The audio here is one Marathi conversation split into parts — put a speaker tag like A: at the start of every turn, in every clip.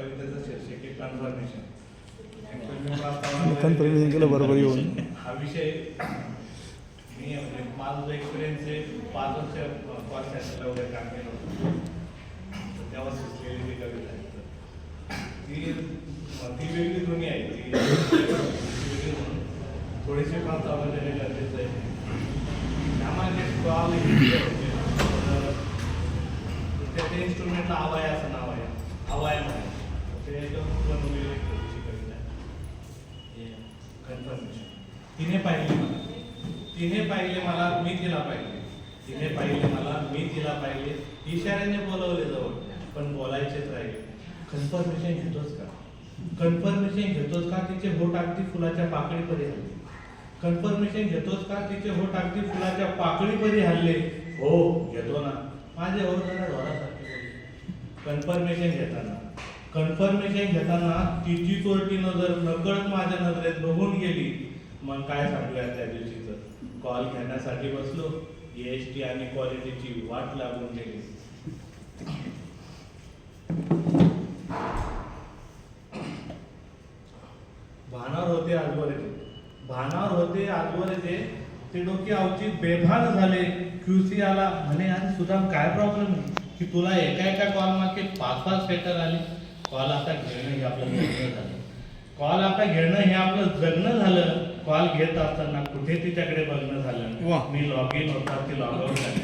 A: कवितेचं शीर्षक आहे
B: केलं बरोबर येऊन.
A: हा विषय मी म्हणजे माझा जो एक्सपिरियन्स आहे पाच वर्ष कॉल सेंटरला वगैरे काम केलं होतं. तेव्हा सुचलेली ती कविता ती ती वेगळी दुनिया आहे. ती वेगळी म्हणून थोडीशी फार चालू देणे गरजेचं आहे. त्यामध्ये कॉल त्या इन्स्ट्रुमेंटला आवाय असं नाव आहे. आवाय म्हणे तिने पाहिले मला तिने पाहिले मला मी तिला पाहिले तिने पाहिले मला मी तिला पाहिले इशाऱ्याने बोलवले जवळ पण बोलायचेच राहिले कन्फर्मेशन घेतोच का? कन्फर्मेशन घेतोच का? तिचे होट अगदी फुलाच्या पाकळीपरी हल्ले. कन्फर्मेशन घेतोच का? तिचे होट अगदी फुलाच्या पाकळीपरी हल्ले. हो घेतो ना. माझे हो जरा ढोरासारखे कन्फर्मेशन घेताना. कन्फर्मेशन घेताना तिची चोरटी नजर नकळत माझ्या नजरेत बघून गेली मग काय सांगूया त्या दिवशीच कॉल घेण्यासाठी बसलो. एस टी आणि क्वालिटीची वाट लागून गेली. भानावर होते आजवरचे भानावर होते आजवरचे ते डोके अवचित बेभान झाले. क्यूसी आला. म्हणे आणि सुद्धा काय प्रॉब्लेम की तुला एका एका कॉल मागे पाच पाच फेटर आले. कॉल आता घेणं हे आपलं जगणं झालं. कॉल आता घेणं हे आपलं जगणं झालं. कॉल घेत असताना कुठे तिच्याकडे बघणं. झालं? मी लॉग इन होता ती लॉग आउट झाली.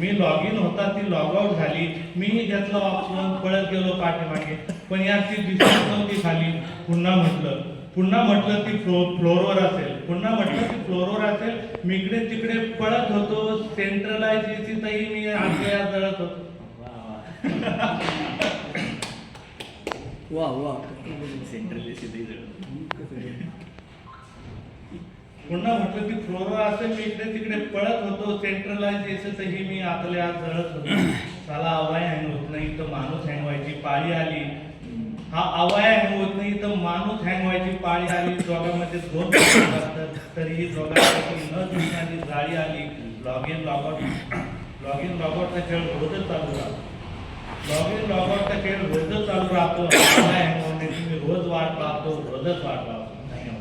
A: मी लॉग इन होता ती लॉग आउट झाली. मीही घेतलं ऑप्शन पळत गेलो पाठीमागे. पण यात ती दिसत नव्हती खाली पुन्हा म्हटलं. पुन्हा म्हटलं ती फ्लो फ्लोरवर असेल. पुन्हा म्हटलं ती फ्लोरवर असेल. मी इकडे तिकडे पळत होतो. सेंट्रलाइज एसीतही मी आतल्या जळत होतो.
B: वा वा
A: पुन्हा म्हटलं की फ्लोरा असेल मी इकडे तिकडे पळत होतो सेंट्रलाइज हे मी आतल्या आत जळत होतो. साला आवाय हँग होत नाही तर माणूस हँग व्हायची पाळी आली. हा आवाय हँग होत नाही तर माणूस हँग व्हायची पाळी आली. दोघांमध्ये दोन असतात तरीही दोघांपैकी न दिसणारी जाळी आली. Log in log out log in log आउटचा खेळ रोजच चालू राहतो. लॉग इन लॉग आउटचा खेळ रोजच चालू राहतो. आवाय रोज वाट पाहतो रोजच वाट पाहतो. धन्यवाद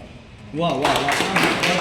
A: हो.
B: वा वा वा.